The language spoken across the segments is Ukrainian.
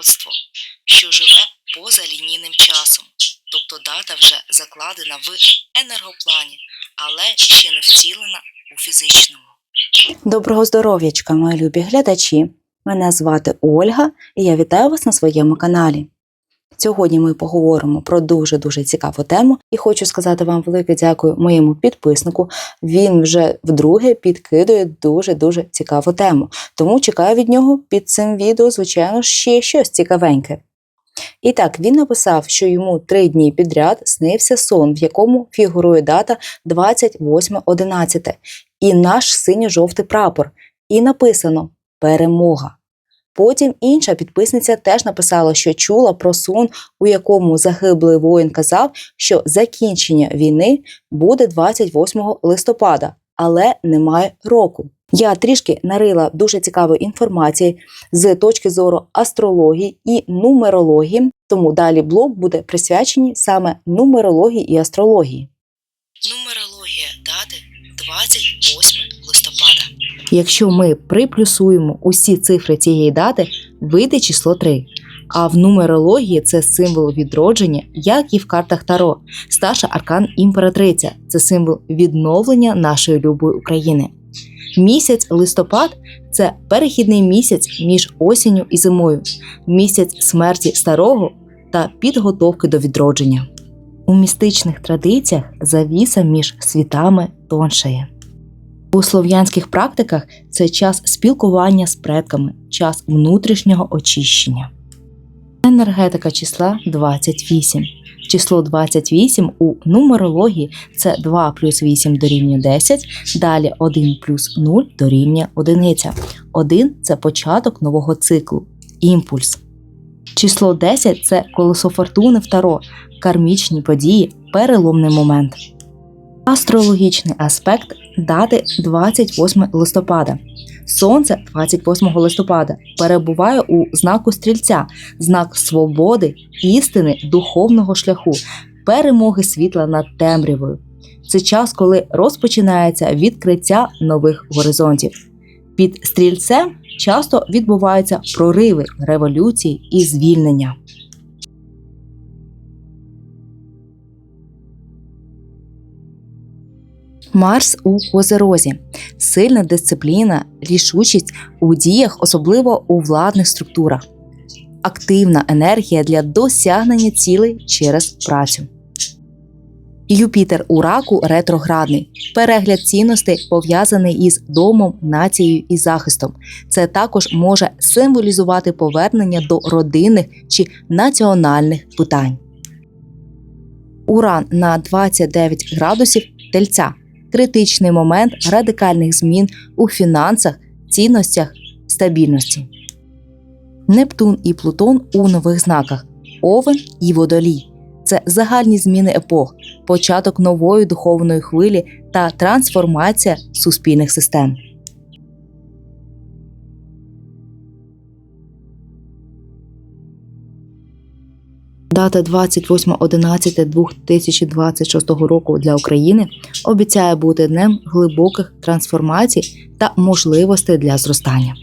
пророцтво, що живе поза лінійним часом, тобто дата вже закладена в енергоплані, але ще не втілена у фізичному. Доброго здоров'ячка, мої любі глядачі! Мене звати Ольга і я вітаю вас на своєму каналі. Сьогодні ми поговоримо про дуже-дуже цікаву тему і хочу сказати вам велике дякую моєму підписнику. Він вже вдруге підкидує дуже-дуже цікаву тему. Тому чекаю від нього під цим відео, звичайно, ще щось цікавеньке. І так, він написав, що йому три дні підряд снився сон, в якому фігурує дата 28.11 і наш синьо-жовтий прапор. І написано Перемога. Потім інша підписниця теж написала, що чула про сон, у якому загиблий воїн казав, що закінчення війни буде 28 листопада, але немає року. Я трішки нарила дуже цікавої інформації з точки зору астрології і нумерології, тому далі блог буде присвячений саме нумерології і астрології. Нумерологія дати 28 листопада. Якщо ми приплюсуємо усі цифри цієї дати, вийде число 3. А в нумерології це символ відродження, як і в картах Таро. Старша аркан імператриця це символ відновлення нашої любої України. Місяць листопад це перехідний місяць між осінню і зимою, місяць смерті старого та підготовки до відродження. У містичних традиціях завіса між світами тоншає. У слов'янських практиках це час спілкування з предками, час внутрішнього очищення. Енергетика числа 28. Число 28 у нумерології це 2 плюс 8 дорівнює 10, далі 1 плюс 0 дорівнює 1. 1 – це початок нового циклу, імпульс. Число 10 це колесо фортуни в Таро, кармічні події, переломний момент. Астрологічний аспект дати 28 листопада. Сонце 28 листопада перебуває у знаку стрільця, знак свободи, істини, духовного шляху, перемоги світла над темрявою. Це час, коли розпочинається відкриття нових горизонтів. Під стрільцем часто відбуваються прориви, революції і звільнення. Марс у Козерозі сильна дисципліна, рішучість у діях, особливо у владних структурах, активна енергія для досягнення цілей через працю. Юпітер у раку ретроградний перегляд цінностей пов'язаний із домом, нацією і захистом. Це також може символізувати повернення до родинних чи національних питань. Уран на 29 градусів тельця критичний момент радикальних змін у фінансах, цінностях, стабільності. Нептун і Плутон у нових знаках Овен і Водолій. Це загальні зміни епох, початок нової духовної хвилі та трансформація суспільних систем. Дата 28.11.2026 року для України обіцяє бути днем глибоких трансформацій та можливостей для зростання.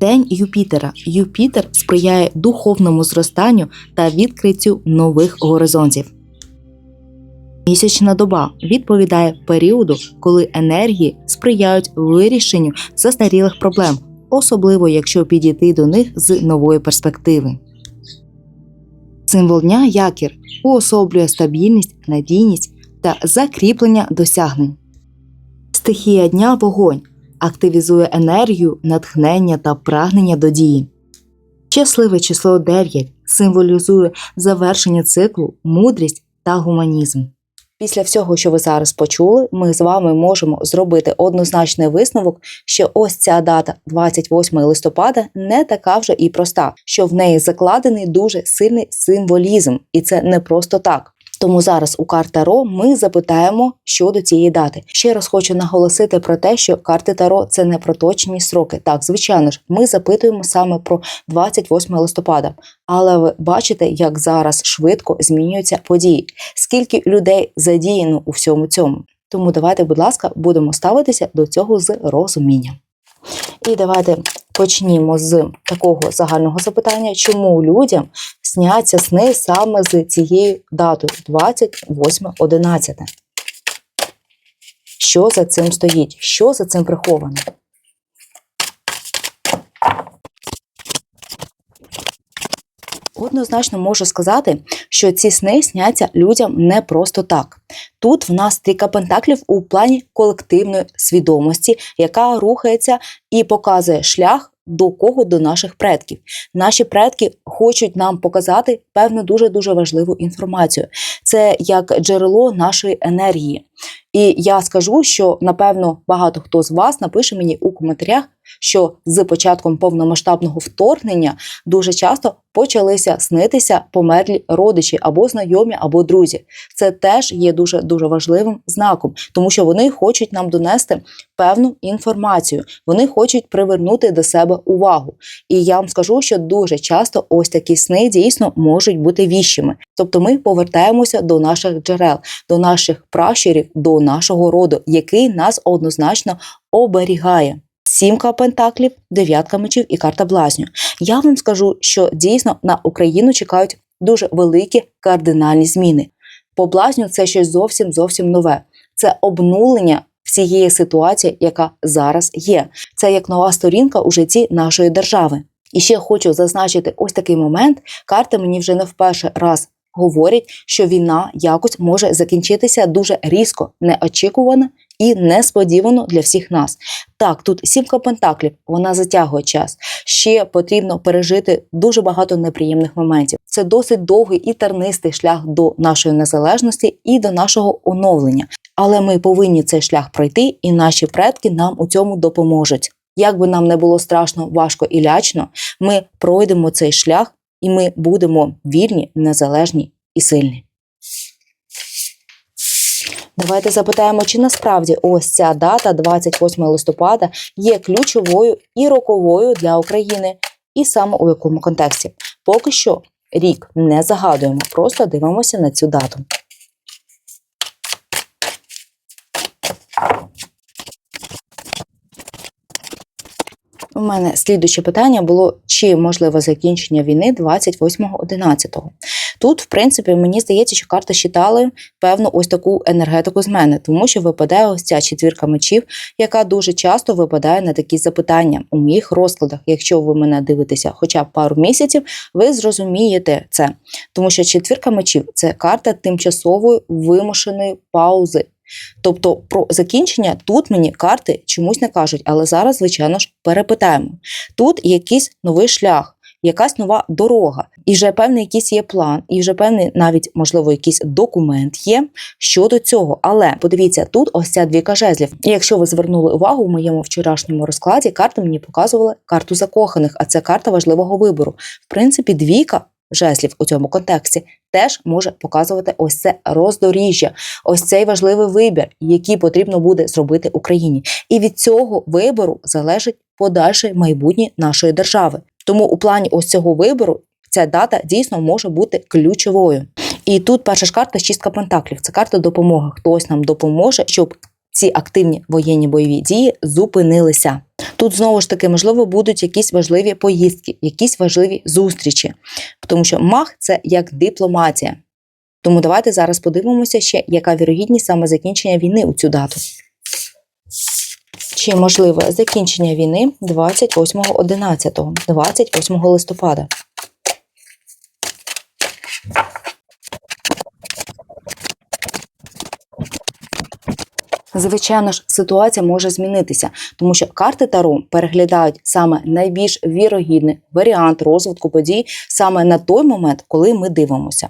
День Юпітера. Юпітер сприяє духовному зростанню та відкриттю нових горизонтів. Місячна доба відповідає періоду, коли енергії сприяють вирішенню застарілих проблем, особливо якщо підійти до них з нової перспективи. Символ дня якір уособлює стабільність, надійність та закріплення досягнень. Стихія дня вогонь активізує енергію, натхнення та прагнення до дії. Щасливе число 9 символізує завершення циклу, мудрість та гуманізм. Після всього, що ви зараз почули, ми з вами можемо зробити однозначний висновок, що ось ця дата, 28 листопада, не така вже і проста, що в неї закладений дуже сильний символізм, і це не просто так. Тому зараз у карт Таро ми запитаємо щодо цієї дати. Ще раз хочу наголосити про те, що карти Таро це не про точні сроки. Так, звичайно ж, ми запитуємо саме про 28 листопада. Але ви бачите, як зараз швидко змінюються події, скільки людей задіяно у всьому цьому. Тому давайте, будь ласка, будемо ставитися до цього з розумінням. І давайте Почнімо з такого загального запитання, чому людям сняться сни саме з цією датою 28.11. Що за цим стоїть? Що за цим приховано? Однозначно можу сказати, що ці сни сняться людям не просто так. Тут в нас трійка пентаклів у плані колективної свідомості, яка рухається і показує шлях до кого до наших предків. Наші предки хочуть нам показати певну дуже дуже важливу інформацію. Це як джерело нашої енергії. І я скажу, що напевно багато хто з вас напише мені у коментарях, що з початком повномасштабного вторгнення дуже часто почалися снитися померлі родичі або знайомі, або друзі. Це теж є дуже дуже важливим знаком, тому що вони хочуть нам донести певну інформацію. Вони хочуть привернути до себе увагу. І я вам скажу, що дуже часто ось такі сни дійсно можуть бути віщими. Тобто ми повертаємося до наших джерел, до наших пращурів, до нашого роду, який нас однозначно оберігає. Сімка пентаклів, дев'ятка мечів і карта блазню. Я вам скажу, що дійсно на Україну чекають дуже великі кардинальні зміни. По блазню це щось зовсім зовсім нове. Це обнулення всієї ситуації, яка зараз є. Це як нова сторінка у житті нашої держави. І ще хочу зазначити ось такий момент. Карти мені вже не в перший раз говорять, що війна якось може закінчитися дуже різко, неочікувано і несподівано для всіх нас. Так, тут сімка пентаклів, вона затягує час. Ще потрібно пережити дуже багато неприємних моментів. Це досить довгий і тернистий шлях до нашої незалежності і до нашого оновлення. Але ми повинні цей шлях пройти, і наші предки нам у цьому допоможуть. Як би нам не було страшно, важко і лячно, ми пройдемо цей шлях, і ми будемо вільні, незалежні і сильні. Давайте запитаємо, чи насправді ось ця дата, 28 листопада, є ключовою і роковою для України, і саме у якому контексті. Поки що рік не загадуємо, просто дивимося на цю дату. У мене слідуче питання було, чи можливе закінчення війни 28.11. Тут, в принципі, мені здається, що карти считали певну ось таку енергетику з мене, тому що випадає ось ця четвірка мечів, яка дуже часто випадає на такі запитання у моїх розкладах. Якщо ви мене дивитеся хоча б пару місяців, ви зрозумієте це. Тому що четвірка мечів це карта тимчасової вимушеної паузи. Тобто про закінчення тут мені карти чомусь не кажуть, але зараз, звичайно ж, перепитаємо. Тут якийсь новий шлях, якась нова дорога, і вже певний якийсь є план, і вже певний навіть, можливо, якийсь документ є щодо цього. Але подивіться, тут ось ця двіка жезлів. І якщо ви звернули увагу в моєму вчорашньому розкладі, карти мені показували карту закоханих, а це карта важливого вибору. В принципі, двійка. Жеслів у цьому контексті теж може показувати ось це роздоріжжя, ось цей важливий вибір, який потрібно буде зробити Україні. І від цього вибору залежить подальше майбутнє нашої держави. Тому у плані ось цього вибору ця дата дійсно може бути ключовою. І тут перша ж карта шістка пентаклів. Це карта допомоги. Хтось нам допоможе, щоб ці активні воєнні бойові дії зупинилися. Тут знову ж таки, можливо, будуть якісь важливі поїздки, якісь важливі зустрічі, тому що мах це як дипломатія. Тому давайте зараз подивимося ще, яка вірогідність саме закінчення війни у цю дату. Чи можливе закінчення війни 28.11, 28 листопада? Звичайно ж, ситуація може змінитися, тому що карти Таро переглядають саме найбільш вірогідний варіант розвитку подій саме на той момент, коли ми дивимося.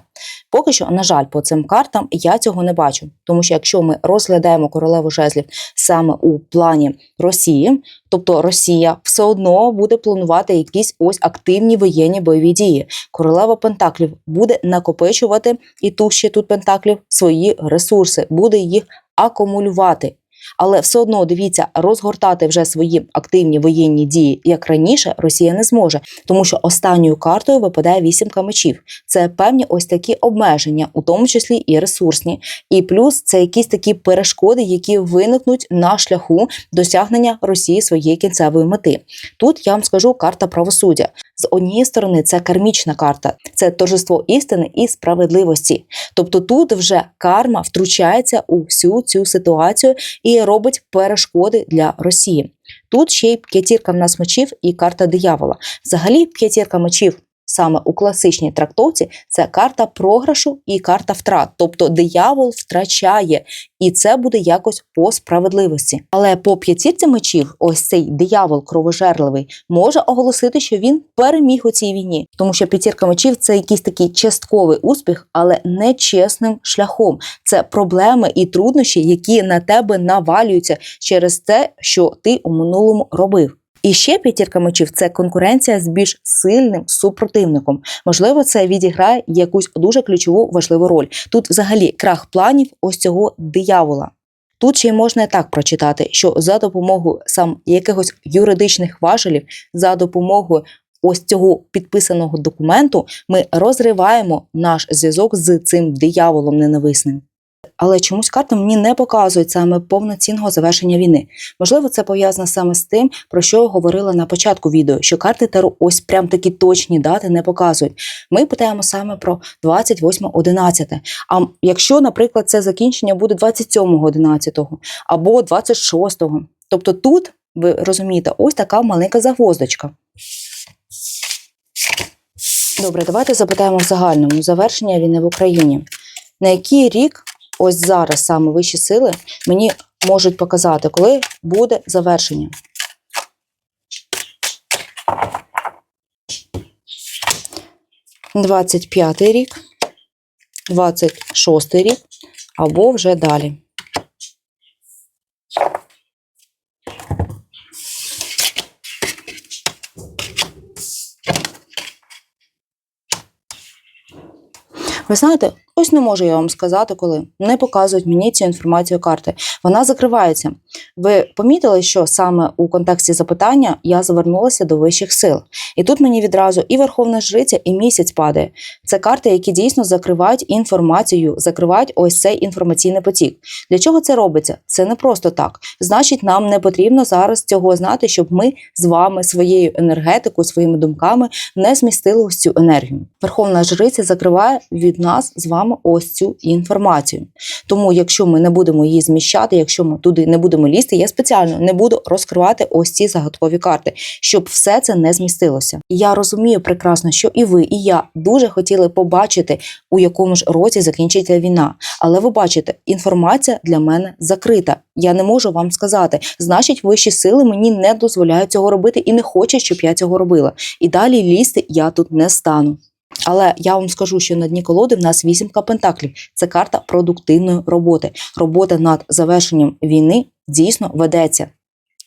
Поки що, на жаль, по цим картам я цього не бачу, тому що якщо ми розглядаємо королеву жезлів саме у плані Росії, тобто Росія все одно буде планувати якісь ось активні воєнні бойові дії. Королева Пентаклів буде накопичувати і тут ще тут Пентаклів свої ресурси, буде їх акумулювати. Але все одно дивіться, розгортати вже свої активні воєнні дії як раніше Росія не зможе, тому що останньою картою випадає вісімка мечів. Це певні ось такі обмеження, у тому числі і ресурсні. І плюс це якісь такі перешкоди, які виникнуть на шляху досягнення Росії своєї кінцевої мети. Тут я вам скажу карта правосуддя. З однієї сторони, це кармічна карта, це торжество істини і справедливості. Тобто тут вже карма втручається у всю цю ситуацію і робить перешкоди для Росії. Тут ще й п'ятірка в нас мечів і карта диявола. Взагалі, п'ятірка мечів саме у класичній трактовці це карта програшу і карта втрат. Тобто диявол втрачає, і це буде якось по справедливості. Але по п'ятірці мечів, ось цей диявол кровожерливий, може оголосити, що він переміг у цій війні, тому що п'ятірка мечів це якийсь такий частковий успіх, але не чесним шляхом. Це проблеми і труднощі, які на тебе навалюються через те, що ти у минулому робив. І ще п'ятірка мечів це конкуренція з більш сильним супротивником. Можливо, це відіграє якусь дуже ключову важливу роль. Тут взагалі крах планів ось цього диявола. Тут ще й можна так прочитати, що за допомогою сам якихось юридичних важелів, за допомогою ось цього підписаного документу, ми розриваємо наш зв'язок з цим дияволом ненависним. Але чомусь карти мені не показують саме повноцінного завершення війни. Можливо, це пов'язано саме з тим, про що я говорила на початку відео, що карти Таро ось прям такі точні дати не показують. Ми питаємо саме про 28.11. А якщо, наприклад, це закінчення буде 27.11 або 26-го. Тобто тут, ви розумієте, ось така маленька загвоздочка. Добре, давайте запитаємо в загальному завершення війни в Україні. На який рік ось зараз саме вищі сили мені можуть показати, коли буде завершення. Двадцять п'ятий рік, двадцять шостий рік або вже далі. Ви знаєте, ось не можу я вам сказати, коли не показують мені цю інформацію карти. Вона закривається. Ви помітили, що саме у контексті запитання я звернулася до вищих сил. І тут мені відразу і Верховна Жриця, і місяць падає. Це карти, які дійсно закривають інформацію, закривають ось цей інформаційний потік. Для чого це робиться? Це не просто так. Значить, нам не потрібно зараз цього знати, щоб ми з вами своєю енергетикою, своїми думками не змістили ось цю енергію. Верховна Жриця закриває від нас з вами ось цю інформацію. Тому, якщо ми не будемо її зміщати, якщо ми туди не будемо лізти, я спеціально не буду розкривати ось ці загадкові карти, щоб все це не змістилося. Я розумію прекрасно, що і ви, і я дуже хотіли побачити, у якому ж році закінчиться війна. Але ви бачите, інформація для мене закрита. Я не можу вам сказати. Значить, вищі сили мені не дозволяють цього робити і не хочуть, щоб я цього робила. І далі лізти я тут не стану. Але я вам скажу, що на дні колоди в нас вісімка пентаклів. Це карта продуктивної роботи. Робота над завершенням війни дійсно ведеться.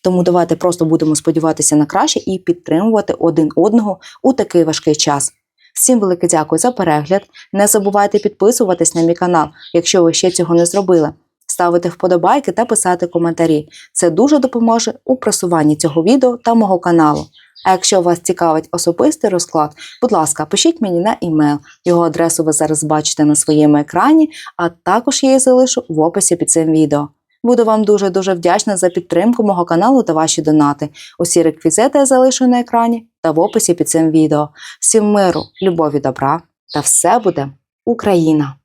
Тому давайте просто будемо сподіватися на краще і підтримувати один одного у такий важкий час. Всім велике дякую за перегляд. Не забувайте підписуватись на мій канал, якщо ви ще цього не зробили. Ставити вподобайки та писати коментарі. Це дуже допоможе у просуванні цього відео та мого каналу. А якщо вас цікавить особистий розклад, будь ласка, пишіть мені на імейл. Його адресу ви зараз бачите на своєму екрані, а також я її залишу в описі під цим відео. Буду вам дуже дуже вдячна за підтримку мого каналу та ваші донати. Усі реквізити я залишу на екрані та в описі під цим відео. Всім миру, любові, добра та все буде Україна!